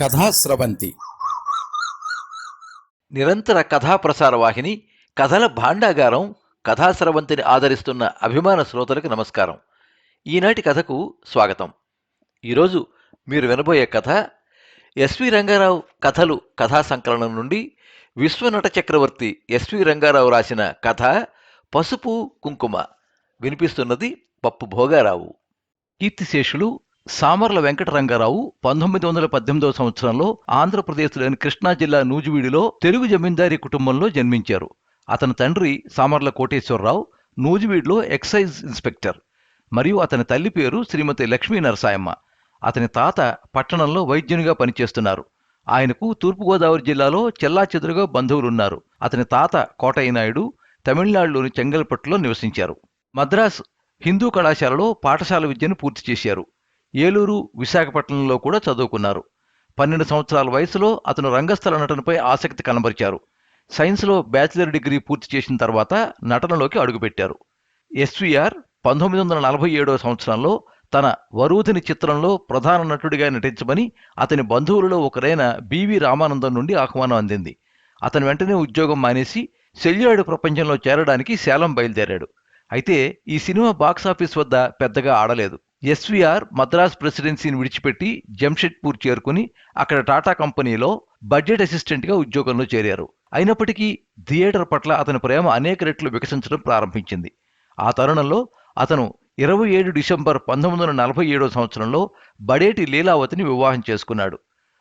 కథాస్రవంతి నిరంతర కథా ప్రసార వాహిని కథల భాండాగారం కథాస్రవంతిని ఆదరిస్తున్న అభిమాన శ్రోతలకు నమస్కారం. ఈనాటి కథకు స్వాగతం. ఈరోజు మీరు వినబోయే కథ ఎస్వి రంగారావు కథలు కథా సంకలనం నుండి విశ్వనట చక్రవర్తి ఎస్వి రంగారావు రాసిన కథ పసుపు కుంకుమ. వినిపిస్తున్నది పప్పు భోగారావు. కీర్తిశేషులు సామర్ల వెంకటరంగారావు పంతొమ్మిది వందల పద్దెనిమిదవ సంవత్సరంలో ఆంధ్రప్రదేశ్లోని కృష్ణా జిల్లా నూజివీడిలో తెలుగు జమీందారీ కుటుంబంలో జన్మించారు. అతని తండ్రి సామర్ల కోటేశ్వరరావు నూజివీడులో ఎక్సైజ్ ఇన్స్పెక్టర్ మరియు అతని తల్లి పేరు శ్రీమతి లక్ష్మీ నరసాయమ్మ. అతని తాత పట్టణంలో వైద్యునిగా పనిచేస్తున్నారు. ఆయనకు తూర్పుగోదావరి జిల్లాలో చెల్లాచెదురుగా బంధువులున్నారు. అతని తాత కోటయ్య నాయుడు తమిళనాడులోని చెంగల్పట్టులో నివసించారు. మద్రాస్ హిందూ కళాశాలలో పాఠశాల విద్యను పూర్తి చేశారు. ఏలూరు విశాఖపట్నంలో కూడా చదువుకున్నారు. పన్నెండు సంవత్సరాల వయసులో అతను రంగస్థల నటనపై ఆసక్తి కనబరిచారు. సైన్స్లో బ్యాచిలర్ డిగ్రీ పూర్తి చేసిన తర్వాత నటనలోకి అడుగుపెట్టారు. ఎస్విఆర్ పంతొమ్మిది వందల నలభై ఏడవ సంవత్సరంలో తన వరూధిని చిత్రంలో ప్రధాన నటుడిగా నటించమని అతని బంధువులలో ఒకరైన బివి రామానందం నుండి ఆహ్వానం అందింది. అతను వెంటనే ఉద్యోగం మానేసి సెల్యాడు ప్రపంచంలో చేరడానికి శాలం బయలుదేరాడు. అయితే ఈ సినిమా బాక్సాఫీస్ వద్ద పెద్దగా ఆడలేదు. ఎస్వీఆర్ మద్రాస్ ప్రెసిడెన్సీని విడిచిపెట్టి జంషెడ్పూర్ చేరుకుని అక్కడ టాటా కంపెనీలో బడ్జెట్ అసిస్టెంట్గా ఉద్యోగంలో చేరారు. అయినప్పటికీ థియేటర్ పట్ల అతని ప్రేమ అనేక రెట్లు వికసించడం ప్రారంభించింది. ఆ తరుణంలో అతను ఇరవై ఏడు డిసెంబర్ పంతొమ్మిది వందల నలభై ఏడో సంవత్సరంలో బడేటి లీలావతిని వివాహం చేసుకున్నాడు.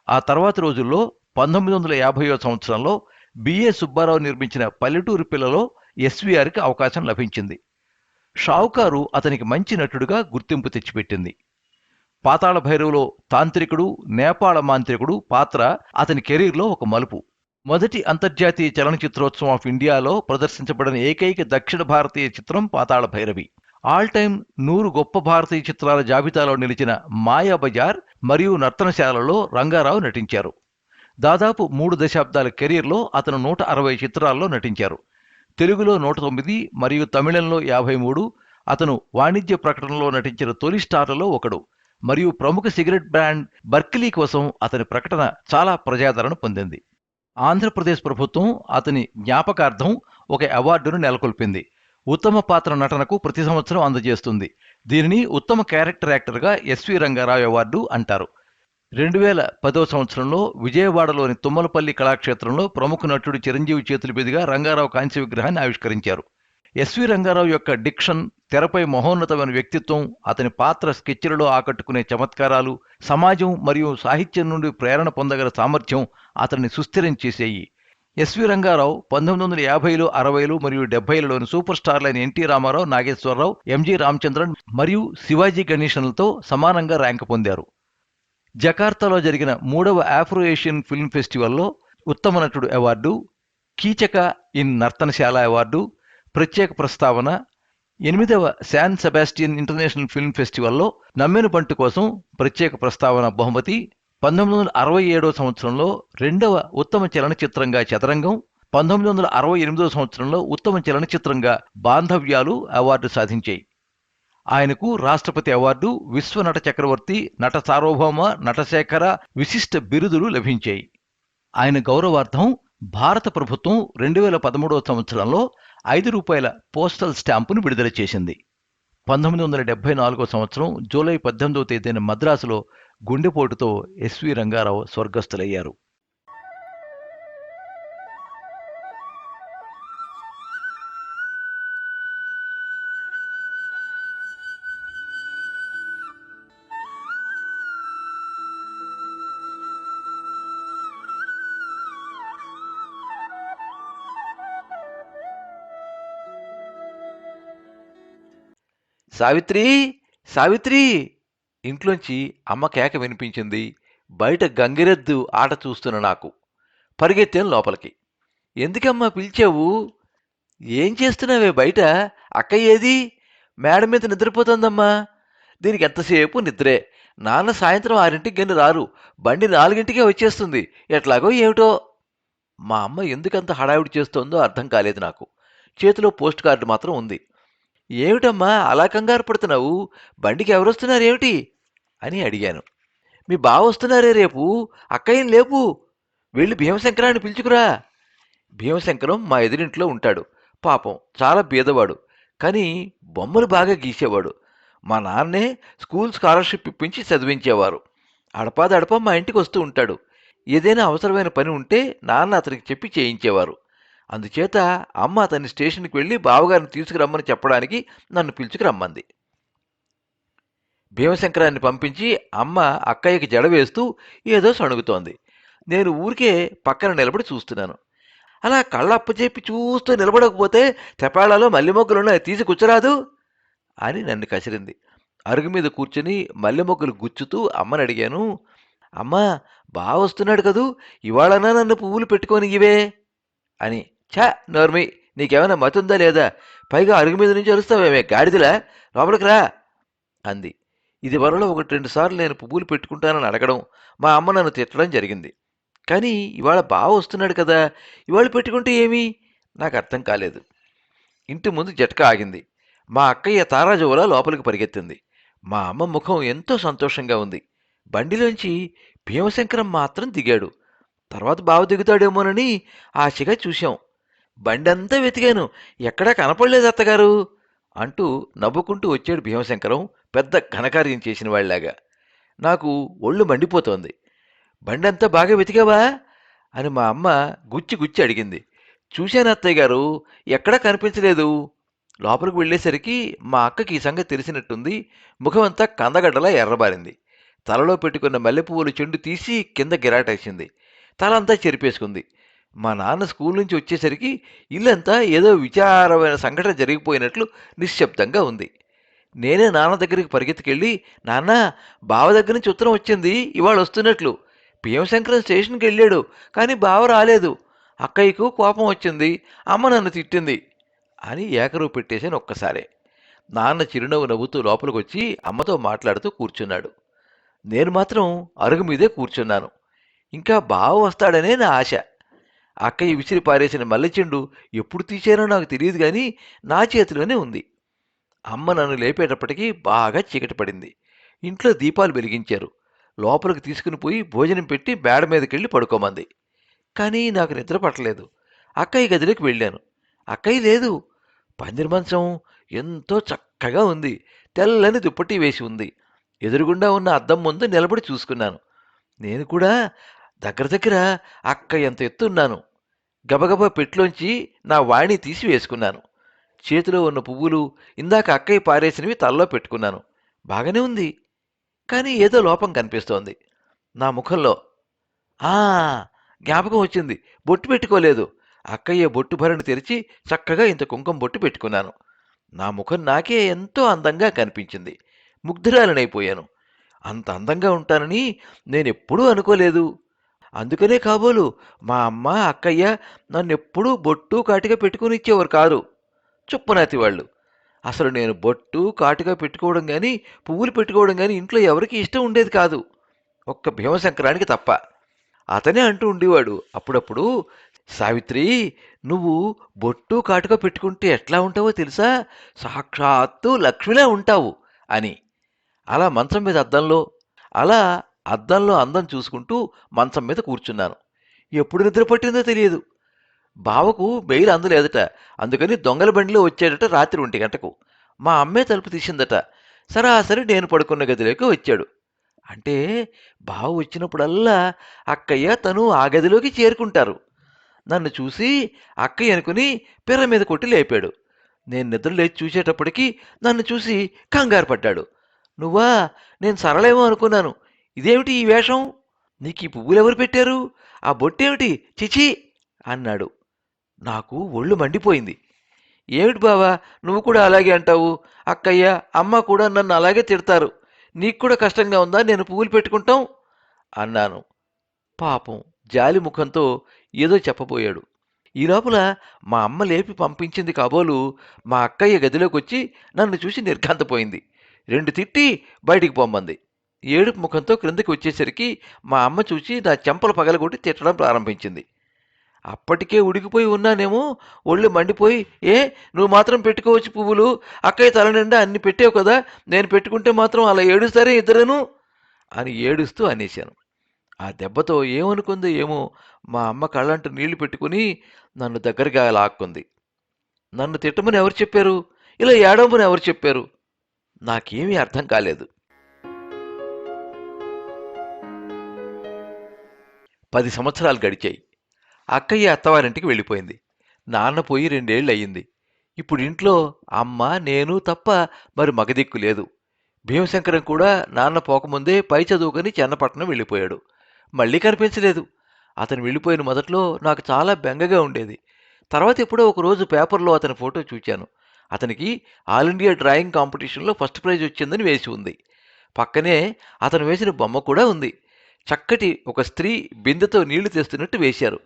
ఆ తర్వాత రోజుల్లో పంతొమ్మిది వందల యాభైయో సంవత్సరంలో బిఏ సుబ్బారావు నిర్మించిన పల్లెటూరు పిల్లలో ఎస్వీఆర్కి అవకాశం లభించింది. షావుకారు అతనికి మంచి నటుడుగా గుర్తింపు తెచ్చిపెట్టింది. పాతాళ భైరవులో తాంత్రికుడు నేపాళ మాంత్రికుడు పాత్ర అతని కెరీర్లో ఒక మలుపు. మొదటి అంతర్జాతీయ చలనచిత్రోత్సవం ఆఫ్ ఇండియాలో ప్రదర్శించబడిన ఏకైక దక్షిణ భారతీయ చిత్రం పాతాళ భైరవి. ఆల్ టైమ్ నూరు గొప్ప భారతీయ చిత్రాల జాబితాలో నిలిచిన మాయా బజార్ మరియు నర్తనశాలలో రంగారావు నటించారు. దాదాపు మూడు దశాబ్దాల కెరీర్లో అతను నూట అరవై చిత్రాల్లో నటించారు. తెలుగులో నూట తొమ్మిది మరియు తమిళంలో యాభై మూడు. అతను వాణిజ్య ప్రకటనలో నటించిన తొలి స్టార్లలో ఒకడు. మరియు ప్రముఖ సిగరెట్ బ్రాండ్ బర్కిలీ కోసం అతని ప్రకటన చాలా ప్రజాదరణ పొందింది. ఆంధ్రప్రదేశ్ ప్రభుత్వం అతని జ్ఞాపకార్థం ఒక అవార్డును నెలకొల్పింది. ఉత్తమ పాత్ర నటనకు ప్రతి సంవత్సరం అందజేస్తుంది. దీనిని ఉత్తమ క్యారెక్టర్ యాక్టర్గా ఎస్వి రంగారావు అవార్డు అంటారు. రెండు వేల పదో సంవత్సరంలో విజయవాడలోని తుమ్మలపల్లి కళాక్షేత్రంలో ప్రముఖ నటుడు చిరంజీవి చేతుల మీదుగా రంగారావు కాంస్య విగ్రహాన్ని ఆవిష్కరించారు. ఎస్వి రంగారావు యొక్క డిక్షన్ తెరపై మహోన్నతమైన వ్యక్తిత్వం అతని పాత్ర స్కెచ్లలో ఆకట్టుకునే చమత్కారాలు సమాజం మరియు సాహిత్యం నుండి ప్రేరణ పొందగల సామర్థ్యం అతన్ని సుస్థిరం చేసేయి. ఎస్వి రంగారావు పంతొమ్మిది వందల యాభైలు అరవైలు మరియు డెబ్బైలలోని super స్టార్లైన N T Ramarao Nageswararao M G Ramachandran మరియు శివాజీ గణేశన్లతో సమానంగా ర్యాంకు పొందారు. జకార్తాలో జరిగిన మూడవ ఆఫ్రో ఏషియన్ ఫిల్మ్ ఫెస్టివల్లో ఉత్తమ నటుడు award Keechaka in Nartanasala award ప్రత్యేక ప్రస్తావన ఎనిమిదవ శాన్ సెబాస్టియన్ ఇంటర్నేషనల్ ఫిల్మ్ ఫెస్టివల్లో నమ్మెను బంటు కోసం ప్రత్యేక ప్రస్తావన బహుమతి పంతొమ్మిది వందల అరవై ఏడవ సంవత్సరంలో రెండవ ఉత్తమ చలనచిత్రంగా చదరంగం పంతొమ్మిది వందల అరవై ఎనిమిదవ సంవత్సరంలో ఉత్తమ చలనచిత్రంగా బాంధవ్యాలు అవార్డు సాధించాయి. ఆయనకు రాష్ట్రపతి అవార్డు విశ్వ నట చక్రవర్తి నట సార్వభౌమ నటశేఖర విశిష్ట బిరుదులు లభించాయి. ఆయన గౌరవార్థం భారత ప్రభుత్వం రెండు వేల పదమూడవ సంవత్సరంలో ఐదు రూపాయల పోస్టల్ స్టాంపును విడుదల చేసింది. పంతొమ్మిది వందల డెబ్బై నాలుగో సంవత్సరం జూలై పద్దెనిమిదవ తేదీన మద్రాసులో గుండెపోటుతో ఎస్వి రంగారావు స్వర్గస్థులయ్యారు. సావిత్రి సావిత్రి! ఇంట్లోంచి అమ్మ కేక వినిపించింది. బయట గంగిరెద్దు ఆట చూస్తున్న నాకు. పరిగెత్తాను లోపలికి. ఎందుకమ్మా పిలిచావు? ఏం చేస్తున్నావే బయట? అక్క ఏది? మేడ మీద నిద్రపోతుందమ్మా. దీనికి ఎంతసేపు నిద్రే? నాన్న సాయంత్రం ఆరింటికి గని రారు. బండి నాలుగింటికే వచ్చేస్తుంది. ఎట్లాగో ఏమిటో? మా అమ్మ ఎందుకంత హడావిడి చేస్తోందో అర్థం కాలేదు నాకు. చేతిలో పోస్ట్ కార్డు మాత్రం ఉంది. ఏమిటమ్మా అలా కంగారు పడుతున్నావు? బండికి ఎవరొస్తున్నారు ఏమిటి అని అడిగాను. మీ బావ వస్తున్నారే రేపు? అక్కయ్యని లేపు. వెళ్ళి భీమశంకరాన్ని పిలుచుకురా. భీమశంకరం మా ఎదురింట్లో ఉంటాడు. పాపం చాలా బీదవాడు కానీ బొమ్మలు బాగా గీసేవాడు. మా నాన్నే స్కూల్ స్కాలర్షిప్ ఇప్పించి చదివించేవారు. అడపాదడప మా ఇంటికి వస్తూ ఉంటాడు. ఏదైనా అవసరమైన పని ఉంటే నాన్న అతనికి చెప్పి చేయించేవారు. అందుచేత అమ్మ అతన్ని స్టేషన్కి వెళ్ళి బావగారిని తీసుకురమ్మని చెప్పడానికి నన్ను పిలుచుకురమ్మంది. భీమశంకరాన్ని పంపించి అమ్మ అక్కయ్యకి జడ వేస్తూ ఏదో సణుగుతోంది. నేను ఊరికే పక్కన నిలబడి చూస్తున్నాను. అలా కళ్ళప్ప చెప్పి చూస్తూ నిలబడకపోతే తెపాళాలో మల్లె మొగ్గలున్నాయి తీసి అని నన్ను కసిరింది. అరుగు మీద కూర్చుని మల్లెమొగ్గలు గుచ్చుతూ అమ్మని అడిగాను అమ్మా బాగా వస్తున్నాడు కదూ ఇవాళనా నన్ను పువ్వులు పెట్టుకొని ఇవే? అని. ఛా నోర్మి నీకేమైనా మతుందా లేదా? పైగా అరుగు మీద నుంచి అరుస్తావేమే గాడిదలా? లోపలికి రా అంది. ఇది వరలో ఒకటి రెండు సార్లు నేను పువ్వులు పెట్టుకుంటానని అడగడం మా అమ్మ నన్ను తిట్టడం జరిగింది. కానీ ఇవాళ బావ వస్తున్నాడు కదా ఇవాళ పెట్టుకుంటే ఏమి? నాకు అర్థం కాలేదు. ఇంటి ముందు జట్క ఆగింది. మా అక్కయ్య తారాజువల లోపలికి పరిగెత్తింది. మా అమ్మ ముఖం ఎంతో సంతోషంగా ఉంది. బండిలోంచి భీమశంకరం మాత్రం దిగాడు. తర్వాత బావ దిగుతాడేమోనని ఆశగా చూశాం. బండంతా వెతికాను. ఎక్కడా కనపడలేదు అత్తగారు అంటూ నవ్వుకుంటూ వచ్చాడు భీమశంకరం పెద్ద ఘనకార్యం చేసిన వాళ్ళలాగా. నాకు ఒళ్ళు మండిపోతోంది. బండంతా బాగా వెతికావా? అని మా అమ్మ గుచ్చి గుచ్చి అడిగింది. చూశాను అత్తయ్య గారు ఎక్కడా కనిపించలేదు. లోపలికి వెళ్ళేసరికి మా అక్కకి ఈ సంగతి తెలిసినట్టుంది. ముఖమంతా కందగడ్డలా ఎర్రబారింది. తలలో పెట్టుకున్న మల్లెపువ్వులు చెండు తీసి కింద గిరాటేసింది. తలంతా చెరిపేసుకుంది. మా నాన్న స్కూల్ నుంచి వచ్చేసరికి ఇల్లంతా ఏదో విచారమైన సంఘటన జరిగిపోయినట్లు నిశ్శబ్దంగా ఉంది. నేనే నాన్న దగ్గరికి పరిగెత్తుకెళ్ళి నాన్న బావ దగ్గర నుంచి ఉత్తరం వచ్చింది ఇవాళ వస్తున్నట్లు. భీమశంకరం స్టేషన్కి వెళ్ళాడు కానీ బావ రాలేదు. అక్కయ్యకు కోపం వచ్చింది అమ్మ నన్ను తిట్టింది అని ఏకరువు పెట్టేసాను ఒక్కసారే. నాన్న చిరునవ్వు నవ్వుతూ లోపలికి వచ్చి అమ్మతో మాట్లాడుతూ కూర్చున్నాడు. నేను మాత్రం అరుగు మీదే కూర్చున్నాను. ఇంకా బావ వస్తాడనే నా ఆశ. అక్కయ్య విసిరి పారేసిన మల్లెచెండు ఎప్పుడు తీసానో నాకు తెలియదు కానీ నా చేతిలోనే ఉంది. అమ్మ నన్ను లేపేటప్పటికీ బాగా చీకటి పడింది. ఇంట్లో దీపాలు వెలిగించారు. లోపలికి తీసుకుని పోయి భోజనం పెట్టి మేడ మీదకెళ్ళి పడుకోమంది. కానీ నాకు నిద్ర పట్టలేదు. అక్కయ్య గదిలోకి వెళ్ళాను. అక్కయ్య లేదు. పందిరి మంచం ఎంతో చక్కగా ఉంది. తెల్లని దుప్పటి వేసి ఉంది. ఎదురుగుండా ఉన్న అద్దం ముందు నిలబడి చూసుకున్నాను. నేను కూడా దగ్గర దగ్గర అక్క ఎంత ఎత్తున్నాను. గబగబా పెట్లోంచి నా వాణి తీసి వేసుకున్నాను చేతిలో ఉన్న పువ్వులు ఇందాక అక్కయ్య పారేసినవి తల్లో పెట్టుకున్నాను. బాగానే ఉంది. కానీ ఏదో లోపం కనిపిస్తోంది. నా ముఖంలో ఆ జ్ఞాపకం వచ్చింది. బొట్టు పెట్టుకోలేదు. అక్కయ్య బొట్టు భరణి తెరిచి చక్కగా ఇంత కుంకుమ బొట్టు పెట్టుకున్నాను. నా ముఖం నాకే ఎంతో అందంగా కనిపించింది. ముగ్ధురాలనైపోయాను. అంత అందంగా ఉంటానని నేనెప్పుడూ అనుకోలేదు. అందుకనే కాబోలు మా అమ్మ అక్కయ్య నన్నెప్పుడూ బొట్టు కాటిగా పెట్టుకుని ఇచ్చేవారు కారు చుప్పనాతి వాళ్ళు. అసలు నేను బొట్టు కాటుగా పెట్టుకోవడం కానీ పువ్వులు పెట్టుకోవడం కానీ ఇంట్లో ఎవరికి ఇష్టం ఉండేది కాదు. ఒక్క భీమశంకరానికి తప్ప. అతనే అంటూ ఉండేవాడు. అప్పుడప్పుడు సావిత్రి నువ్వు బొట్టు కాటుగా పెట్టుకుంటే ఎట్లా ఉంటావో తెలుసా? సాక్షాత్తు లక్ష్మిలా ఉంటావు అని. అలా మంచం మీద అద్దంలో అలా అద్దంలో అందం చూసుకుంటూ మంచం మీద కూర్చున్నాను. ఎప్పుడు నిద్ర పట్టిందో తెలియదు. బావకు బెయిల్ అందలేదట. అందుకని దొంగల బండిలో వచ్చాడట రాత్రి ఒంటి గంటకు. మా అమ్మే తలుపు తీసిందట. సరాసరి నేను పడుకున్న గదిలోకి వచ్చాడు. అంటే బావ వచ్చినప్పుడల్లా అక్కయ్య తను ఆ గదిలోకి చేరుకుంటారు. నన్ను చూసి అక్కయ్య అనుకుని పిర్ర మీద కొట్టి లేపాడు. నేను నిద్ర లేచి చూసేటప్పటికి నన్ను చూసి కంగారు పడ్డాడు. నువ్వా? నేను సరళేమో అనుకున్నాను. ఇదేమిటి ఈ వేషం? నీకు ఈ పువ్వులు ఎవరు పెట్టారు? ఆ బొట్టేమిటి? చిచి! అన్నాడు. నాకు ఒళ్ళు మండిపోయింది. ఏమిటి బావా నువ్వు కూడా అలాగే అంటావు? అక్కయ్య అమ్మ కూడా నన్ను అలాగే తిడతారు. నీకు కూడా కష్టంగా ఉందా? నేను పువ్వులు పెట్టుకుంటాం? అన్నాను. పాపం జాలి ముఖంతో ఏదో చెప్పబోయాడు. ఈ లోపల మా అమ్మ లేపి పంపించింది కాబోలు మా అక్కయ్య గదిలోకి వచ్చి నన్ను చూసి నిర్ఘాంతపోయింది. రెండు తిట్టి బయటికి పొమ్మంది. ఏడుపు ముఖంతో క్రిందకి వచ్చేసరికి మా అమ్మ చూసి నా చెంపలు పగలగొట్టి తిట్టడం ప్రారంభించింది. అప్పటికే ఉడికిపోయి ఉన్నానేమో ఒళ్ళు మండిపోయి ఏ నువ్వు మాత్రం పెట్టుకోవచ్చు పువ్వులు అక్కయ్య తల నిండా అన్ని పెట్టావు కదా నేను పెట్టుకుంటే మాత్రం అలా ఏడుస్తారే ఇద్దరును? అని ఏడుస్తూ అనేశాను. ఆ దెబ్బతో ఏమనుకుందో ఏమో మా అమ్మ కళ్ళంట నీళ్ళు పెట్టుకుని నన్ను దగ్గరగా లాక్కుంది. నన్ను తిట్టమని ఎవరు చెప్పారు? ఇలా ఏడవమని ఎవరు చెప్పారు? నాకేమీ అర్థం కాలేదు. పది సంవత్సరాలు గడిచాయి. అక్కయ్య అత్తవారింటికి వెళ్ళిపోయింది. నాన్న పోయి రెండేళ్ళు అయ్యింది ఇప్పుడు ఇంట్లో అమ్మ నేను తప్ప మరి మగదిక్కు లేదు. భీమశంకరం కూడా నాన్న పోకముందే పై చదువుకొని చెన్నపట్నం వెళ్ళిపోయాడు. మళ్ళీ కనిపించలేదు. అతను వెళ్ళిపోయిన మొదట్లో నాకు చాలా బెంగగా ఉండేది. తర్వాత ఎప్పుడో ఒక రోజు పేపర్లో అతని ఫోటో చూచాను. అతనికి ఆల్ ఇండియా డ్రాయింగ్ కాంపిటీషన్లో ఫస్ట్ ప్రైజ్ వచ్చిందని వేసి ఉంది. పక్కనే అతను వేసిన బొమ్మ కూడా ఉంది. చక్కటి ఒక స్త్రీ బిందెతో నీళ్ళు తెస్తున్నట్టు వేశారు.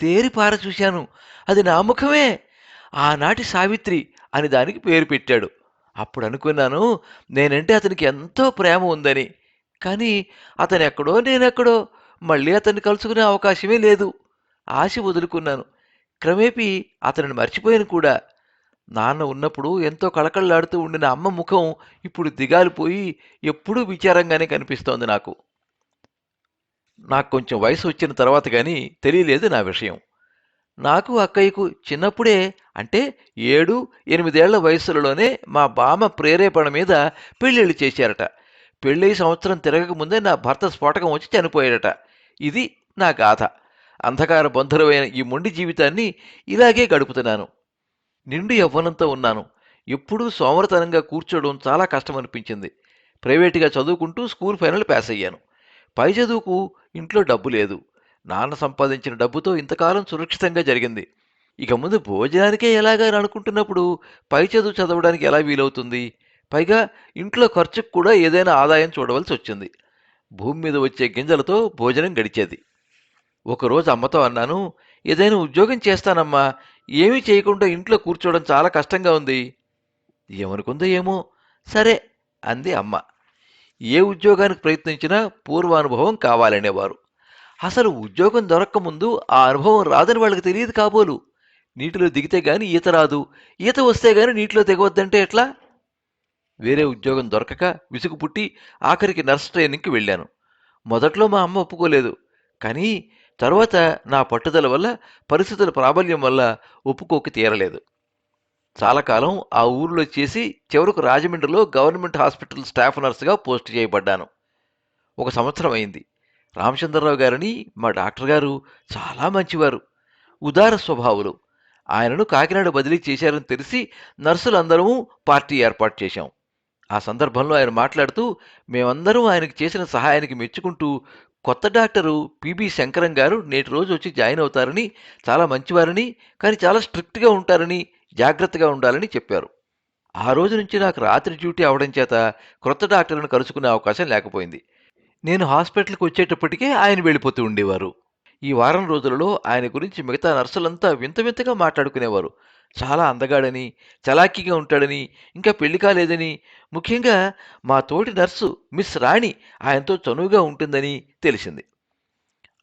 తేరిపార చూశాను. అది నా ముఖమే. ఆనాటి సావిత్రి అని దానికి పేరు పెట్టాడు. అప్పుడు అనుకున్నాను నేనంటే అతనికి ఎంతో ప్రేమ ఉందని. కానీ అతను ఎక్కడో నేనెక్కడో మళ్ళీ అతన్ని కలుసుకునే అవకాశమే లేదు. ఆశ వదులుకున్నాను. క్రమేపీ అతనిని మర్చిపోయాను కూడా. నాన్న ఉన్నప్పుడు ఎంతో కళకళలాడుతూ ఉండిన అమ్మ ముఖం ఇప్పుడు దిగాలిపోయి ఎప్పుడూ విచారంగానే కనిపిస్తోంది నాకు. నాకు కొంచెం వయసు వచ్చిన తర్వాత కానీ తెలియలేదు నా విషయం. నాకు అక్కయ్యకు చిన్నప్పుడే అంటే ఏడు ఎనిమిదేళ్ళ వయసులలోనే మా బామ ప్రేరేపణ మీద పెళ్ళిళ్ళు చేశారట. పెళ్ళై సంవత్సరం తిరగక ముందే నా భర్త స్ఫోటకం వచ్చి చనిపోయాడట. ఇది నా గాథ. అంధకార బంధురమైన ఈ మొండి జీవితాన్ని ఇలాగే గడుపుతున్నాను. నిండు యవ్వనంతో ఉన్నాను. ఎప్పుడూ సోమరతనంగా కూర్చోవడం చాలా కష్టం అనిపించింది ప్రైవేటుగా చదువుకుంటూ స్కూల్ ఫైనల్ పాస్ అయ్యాను. పై చదువుకు ఇంట్లో డబ్బు లేదు. నాన్న సంపాదించిన డబ్బుతో ఇంతకాలం సురక్షితంగా జరిగింది. ఇక ముందు భోజనానికే ఎలాగా అని అనుకుంటున్నప్పుడు పై చదువు చదవడానికి ఎలా వీలవుతుంది? పైగా ఇంట్లో ఖర్చుకు కూడా ఏదైనా ఆదాయం చూడవలసి వచ్చింది. భూమి మీద వచ్చే గింజలతో భోజనం గడిచేది. ఒకరోజు అమ్మతో అన్నాను ఏదైనా ఉద్యోగం చేస్తానమ్మా. ఏమీ చేయకుండా ఇంట్లో కూర్చోవడం చాలా కష్టంగా ఉంది. ఏమనుకుందో ఏమో. సరే అంది అమ్మ. ఏ ఉద్యోగానికి ప్రయత్నించినా పూర్వానుభవం కావాలనేవారు. అసలు ఉద్యోగం దొరక్కముందు ఆ అనుభవం రాదని వాళ్ళకి తెలియదు కాబోలు. నీటిలో దిగితే గాని ఈత రాదు. ఈత వస్తే గాని నీటిలో దిగవద్దంటే ఎట్లా? వేరే ఉద్యోగం దొరకక విసుగు పుట్టి ఆఖరికి నర్స్ ట్రైనింగ్కి వెళ్ళాను. మొదట్లో మా అమ్మ ఒప్పుకోలేదు. కానీ తర్వాత నా పట్టుదల వల్ల పరిస్థితుల ప్రాబల్యం వల్ల ఒప్పుకోక తీరలేదు. చాలా కాలం ఆ ఊరిలో చేసి చివరకు రాజమండ్రిలో గవర్నమెంట్ హాస్పిటల్ స్టాఫ్ నర్సుగా పోస్ట్ చేయబడ్డాను. ఒక సంవత్సరం అయింది. రామచంద్రరావు గారని మా డాక్టర్ గారు చాలా మంచివారు. ఉదార స్వభావులు. ఆయనను కాకినాడ బదిలీ చేశారని తెలిసి నర్సులందరము పార్టీ ఏర్పాటు చేశాం. ఆ సందర్భంలో ఆయన మాట్లాడుతూ మేమందరం ఆయనకు చేసిన సహాయానికి మెచ్చుకుంటూ కొత్త డాక్టరు పిబి శంకరం గారు నేటి రోజు వచ్చి జాయిన్ అవుతారని చాలా మంచివారని కానీ చాలా స్ట్రిక్ట్గా ఉంటారని జాగ్రత్తగా ఉండాలని చెప్పారు. ఆ రోజు నుంచి నాకు రాత్రి డ్యూటీ అవడం చేత క్రొత్త డాక్టర్లను కలుసుకునే అవకాశం లేకపోయింది. నేను హాస్పిటల్కి వచ్చేటప్పటికే ఆయన వెళ్ళిపోతూ ఉండేవారు. ఈ వారం రోజులలో ఆయన గురించి మిగతా నర్సులంతా వింత వింతగా మాట్లాడుకునేవారు. చాలా అందగాడని చలాకీగా ఉంటాడని ఇంకా పెళ్ళి కాలేదని ముఖ్యంగా మా తోటి నర్సు మిస్ రాణి ఆయనతో చనువుగా ఉంటుందని తెలిసింది.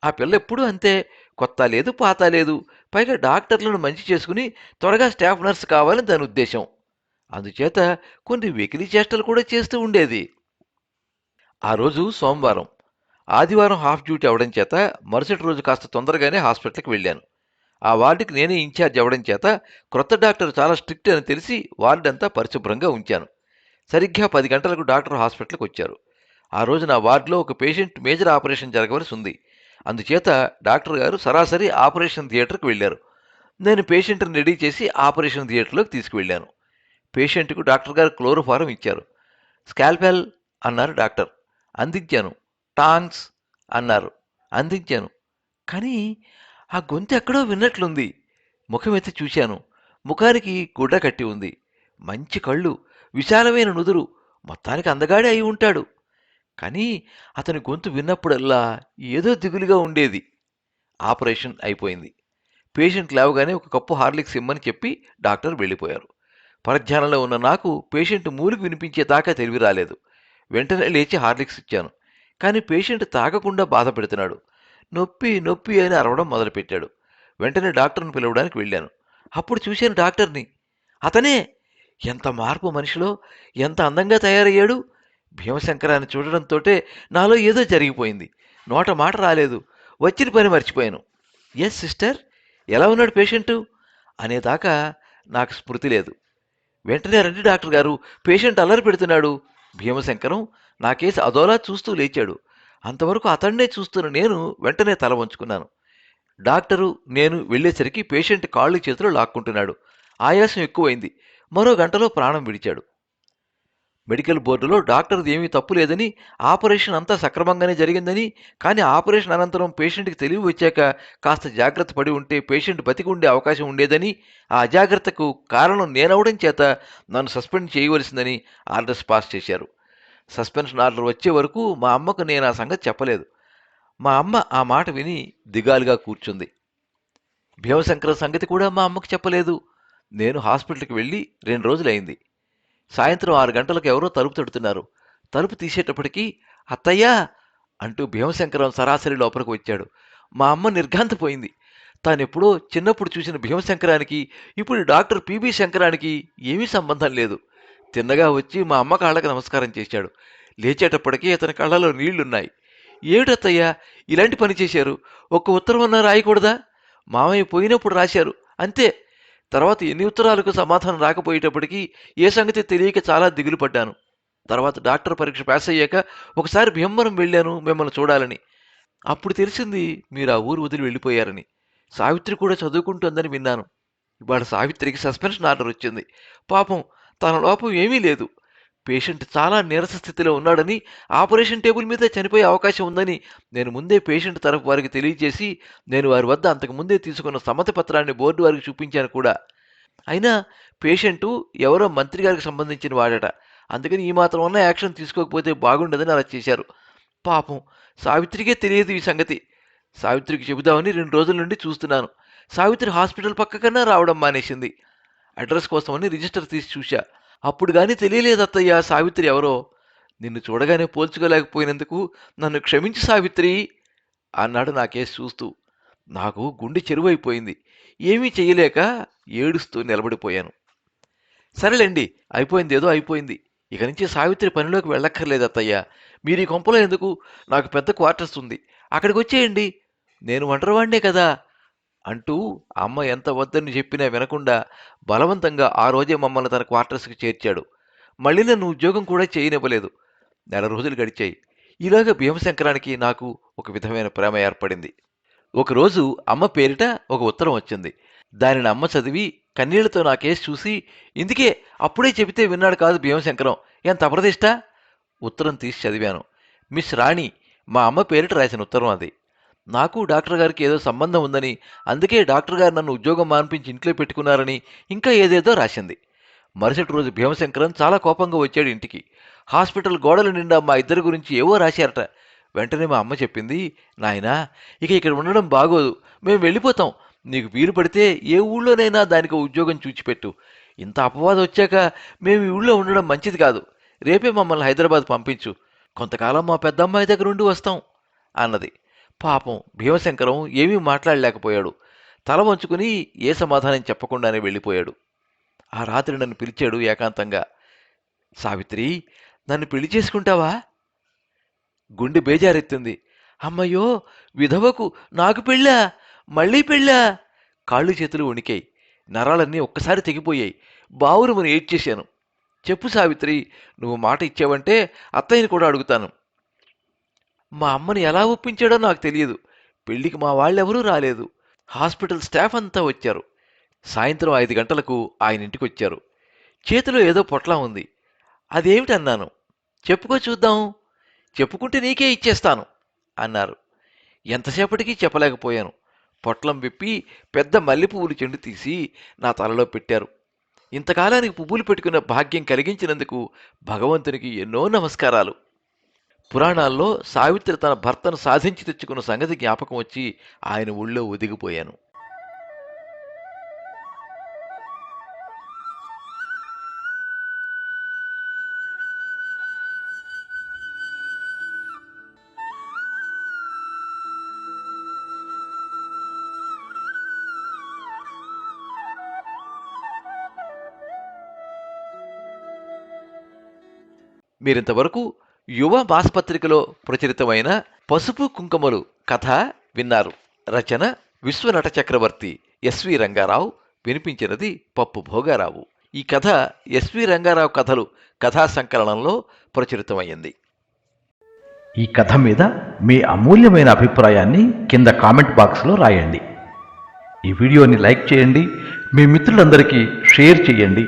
ఆ పిల్ల ఎప్పుడూ అంతే కొత్త లేదు పాత లేదు. పైగా డాక్టర్లను మంచి చేసుకుని త్వరగా స్టాఫ్ నర్స్ కావాలని దాని ఉద్దేశం. అందుచేత కొన్ని వెకిలి చేష్టలు కూడా చేస్తూ ఉండేది. ఆ రోజు సోమవారం. ఆదివారం హాఫ్ డ్యూటీ అవడం చేత మరుసటి రోజు కాస్త తొందరగానే హాస్పిటల్కి వెళ్ళాను. ఆ వార్డుకి నేనే ఇన్ఛార్జ్ అవ్వడం చేత క్రొత్త డాక్టర్ చాలా స్ట్రిక్ట్ అని తెలిసి వార్డు అంతా పరిశుభ్రంగా ఉంచాను. సరిగ్గా పది గంటలకు డాక్టర్ హాస్పిటల్కి వచ్చారు. ఆ రోజు నా వార్డులో ఒక పేషెంట్ మేజర్ ఆపరేషన్ జరగవలసి ఉంది. అందుచేత డాక్టర్ గారు సరాసరి ఆపరేషన్ థియేటర్కి వెళ్ళారు. నేను పేషెంట్ని రెడీ చేసి ఆపరేషన్ థియేటర్లోకి తీసుకువెళ్ళాను. పేషెంట్కు డాక్టర్ గారు క్లోరోఫారం ఇచ్చారు. స్కాల్పెల్ అన్నారు డాక్టర్. అందించాను. టాంగ్స్ అన్నారు. అందించాను. కానీ ఆ గొంతు ఎక్కడో విన్నట్లుంది. ముఖం ఎత్తి చూశాను. ముఖానికి గుడ్డ కట్టి ఉంది. మంచి కళ్ళు విశాలమైన నుదురు. మొత్తానికి అందగాడే అయి ఉంటాడు. కానీ అతని గొంతు విన్నప్పుడల్లా ఏదో దిగులుగా ఉండేది. ఆపరేషన్ అయిపోయింది. పేషెంట్ లేవగానే ఒక కప్పు హార్లిక్స్ ఇమ్మని చెప్పి డాక్టర్ వెళ్ళిపోయారు. పరధ్యానంలో ఉన్న నాకు పేషెంట్ మూలికి వినిపించే దాకా తెలివి రాలేదు. వెంటనే లేచి హార్లిక్స్ ఇచ్చాను. కానీ పేషెంట్ తాగకుండా బాధ పెడుతున్నాడు. నొప్పి నొప్పి అని అరవడం మొదలుపెట్టాడు. వెంటనే డాక్టర్ని పిలవడానికి వెళ్ళాను. అప్పుడు చూశాను డాక్టర్ని. అతనే! ఎంత మార్పు మనిషిలో! ఎంత అందంగా తయారయ్యాడు! భీమశంకరాన్ని చూడడంతోటే నాలో ఏదో జరిగిపోయింది. నోట మాట రాలేదు. వచ్చిన పని మర్చిపోయాను. Yes sister? ఎలా ఉన్నాడు పేషెంటు? అనేదాకా నాకు స్మృతి లేదు. వెంటనే రండి డాక్టర్ గారు. పేషెంట్ అల్లరి పెడుతున్నాడు. భీమశంకరం నా కేసు అదోలా చూస్తూ లేచాడు. అంతవరకు అతన్నే చూస్తున్న నేను వెంటనే తల వంచుకున్నాను. డాక్టరు నేను వెళ్ళేసరికి పేషెంట్ కాళ్ళు చేతులు లాక్కుంటున్నాడు. ఆయాసం ఎక్కువైంది. మరో గంటలో ప్రాణం విడిచాడు. మెడికల్ బోర్డులో డాక్టర్ది ఏమీ తప్పు లేదని ఆపరేషన్ అంతా సక్రమంగానే జరిగిందని కానీ ఆపరేషన్ అనంతరం పేషెంట్కి తెలివి వచ్చాక కాస్త జాగ్రత్త పడి ఉంటే పేషెంట్ బతికి ఉండే అవకాశం ఉండేదని ఆ అజాగ్రత్తకు కారణం నేనవడం చేత నన్ను సస్పెండ్ చేయవలసిందని ఆర్డర్స్ పాస్ చేశారు. సస్పెన్షన్ ఆర్డర్ వచ్చే వరకు మా అమ్మకు నేను ఆ సంగతి చెప్పలేదు. మా అమ్మ ఆ మాట విని దిగాలుగా కూర్చుంది. భీమశంకర సంగతి కూడా మా అమ్మకు చెప్పలేదు. నేను హాస్పిటల్కి వెళ్ళి రెండు రోజులైంది. సాయంత్రం ఆరు గంటలకు ఎవరో తలుపు తడుతున్నారు. తలుపు తీసేటప్పటికీ అత్తయ్యా! అంటూ భీమశంకరం సరాసరి లోపలికి వచ్చాడు. మా అమ్మ నిర్ఘాంతపోయింది. తానెప్పుడో చిన్నప్పుడు చూసిన భీమశంకరానికి ఇప్పుడు డాక్టర్ పిబి శంకరానికి ఏమీ సంబంధం లేదు. తిన్నగా వచ్చి మా అమ్మ కాళ్ళకి నమస్కారం చేశాడు. లేచేటప్పటికీ అతని కళ్ళలో నీళ్ళున్నాయి. ఏమిటత్తయ్యా ఇలాంటి పని చేశారు? ఒక్క ఉత్తరం అన్నా రాయకూడదా? మామయ్య పోయినప్పుడు రాశారు. అంతే. తర్వాత ఎన్ని ఉత్తరాలకు సమాధానం రాకపోయేటప్పటికీ ఏ సంగతి తెలియక చాలా దిగులు పడ్డాను. తర్వాత డాక్టర్ పరీక్ష పాస్ అయ్యాక ఒకసారి భీమవరం వెళ్ళాను మిమ్మల్ని చూడాలని. అప్పుడు తెలిసింది మీరు ఆ ఊరు వదిలి వెళ్ళిపోయారని. సావిత్రి కూడా చదువుకుంటుందని విన్నాను. ఇవాళ సావిత్రికి సస్పెన్షన్ ఆర్డర్ వచ్చింది. పాపం తన లోపం ఏమీ లేదు. పేషెంట్ చాలా నీరస స్థితిలో ఉన్నాడని ఆపరేషన్ టేబుల్ మీద చనిపోయే అవకాశం ఉందని నేను ముందే పేషెంట్ తరఫు వారికి తెలియజేసి నేను వారి వద్ద అంతకు ముందే తీసుకున్న సమ్మతి పత్రాన్ని బోర్డు వారికి చూపించాను కూడా. అయినా పేషెంటు ఎవరో మంత్రి గారికి సంబంధించిన వాడట. అందుకని ఈ మాత్రం ఉన్న యాక్షన్ తీసుకోకపోతే బాగుండదని అలా చేశారు. పాపం సావిత్రికే తెలియదు ఈ సంగతి. సావిత్రికి చెబుదామని రెండు రోజుల నుండి చూస్తున్నాను. సావిత్రి హాస్పిటల్ పక్కకన్నా రావడం మానేసింది. అడ్రస్ కోసమని రిజిస్టర్ తీసి చూశా. అప్పుడు కానీ తెలియలేదు అత్తయ్య సావిత్రి ఎవరో. నిన్ను చూడగానే పోల్చుకోలేకపోయినందుకు నన్ను క్షమించి సావిత్రి అన్నాడు నాకేసి చూస్తూ. నాకు గుండె చెరువైపోయింది. ఏమీ చేయలేక ఏడుస్తూ నిలబడిపోయాను. సరేలేండి అయిపోయింది ఏదో అయిపోయింది. ఇక నుంచి సావిత్రి పనిలోకి వెళ్ళక్కర్లేదు అత్తయ్య. మీరు ఈ కొంపలో ఎందుకు? నాకు పెద్ద క్వార్టర్స్ ఉంది. అక్కడికి వచ్చేయండి నేను ఒంటరివాడినే కదా. అంటూ అమ్మ ఎంత వద్దని చెప్పినా వినకుండా బలవంతంగా ఆ రోజే మమ్మల్ని తన క్వార్టర్స్కి చేర్చాడు. మళ్ళీ నన్ను ఉద్యోగం కూడా చేయనివ్వలేదు. నెల రోజులు గడిచాయి. ఇలాగ భీమశంకరానికి నాకు ఒక విధమైన ప్రేమ ఏర్పడింది. ఒకరోజు అమ్మ పేరిట ఒక ఉత్తరం వచ్చింది. దానిని అమ్మ చదివి కన్నీళ్ళతో నా కేసు చూసి ఇందుకే అప్పుడే చెబితే విన్నాడు కాదు భీమశంకరం. ఎంత అప్రదిష్ట ఉత్తరం తీసి చదివాను. మిస్ రాణి మా అమ్మ పేరిట రాసిన ఉత్తరం అది. నాకు డాక్టర్ గారికి ఏదో సంబంధం ఉందని అందుకే డాక్టర్ గారు నన్ను ఉద్యోగం మాన్పించి ఇంట్లో పెట్టుకున్నారని ఇంకా ఏదేదో రాసింది. మరుసటి రోజు భీమశంకరం చాలా కోపంగా వచ్చాడు ఇంటికి. హాస్పిటల్ గోడల నిండా మా ఇద్దరి గురించి ఏవో రాశారట. వెంటనే మా అమ్మ చెప్పింది నాయనా ఇక ఇక్కడ ఉండడం బాగోదు. మేము వెళ్ళిపోతాం. నీకు వీలు పడితే ఏ ఊళ్ళోనైనా దానికి ఉద్యోగం చూచిపెట్టు. ఇంత అపవాదం వచ్చాక మేము ఈ ఊళ్ళో ఉండడం మంచిది కాదు. రేపే మమ్మల్ని హైదరాబాద్ పంపించు. కొంతకాలం మా పెద్దమ్మాయి దగ్గర ఉండి వస్తాం అన్నది. పాపం భీమశంకరం ఏమీ మాట్లాడలేకపోయాడు. తల వంచుకుని ఏ సమాధానం చెప్పకుండానే వెళ్ళిపోయాడు. ఆ రాత్రి నన్ను పిలిచాడు ఏకాంతంగా. సావిత్రి నన్ను పెళ్ళి చేసుకుంటావా? గుండె బేజారెత్తింది. అమ్మయ్యో విధవకు నాకు పెళ్ళా? మళ్ళీ పెళ్ళా? కాళ్ళు చేతులు వణికాయి. నరాలన్నీ ఒక్కసారి తెగిపోయాయి. బావురుమని ఏడ్చేశాను. చెప్పు సావిత్రి నువ్వు మాట ఇచ్చావంటే అత్తయ్యని కూడా అడుగుతాను. మా అమ్మని ఎలా ఒప్పించాడో నాకు తెలియదు. పెళ్ళికి మా వాళ్ళెవరూ రాలేదు. హాస్పిటల్ స్టాఫ్ అంతా వచ్చారు. సాయంత్రం ఐదు గంటలకు ఆయన ఇంటికి వచ్చారు చేతిలో ఏదో పొట్లం ఉంది. అదేమిటన్నాను చెప్పుకో చూద్దాం. చెప్పుకుంటే నీకే ఇచ్చేస్తాను అన్నారు. ఎంతసేపటికి చెప్పలేకపోయాను. పొట్లం విప్పి పెద్ద మల్లెపువ్వులు చెండు తీసి నా తలలో పెట్టారు. ఇంతకాలానికి పువ్వులు పెట్టుకున్న భాగ్యం కలిగించినందుకు భగవంతునికి ఎన్నో నమస్కారాలు. పురాణాల్లో సావిత్రి తన భర్తను సాధించి తెచ్చుకున్న సంగతి జ్ఞాపకం వచ్చి ఆయన ఊళ్ళో ఒదిగిపోయాను. మీరింతవరకు యువ మాసపత్రికలో ప్రచురితమైన పసుపు కుంకుమలు కథ విన్నారు. రచన విశ్వనట చక్రవర్తి ఎస్వి రంగారావు. వినిపించినది పప్పు భోగారావు. ఈ కథ ఎస్వి రంగారావు కథలు కథా సంకలనంలో ప్రచురితమైంది ఈ కథ మీద మీ అమూల్యమైన అభిప్రాయాన్ని కింద కామెంట్ బాక్స్లో రాయండి. ఈ వీడియోని లైక్ చేయండి. మీ మిత్రులందరికీ షేర్ చేయండి.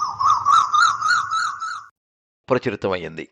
ప్రచురితమైంది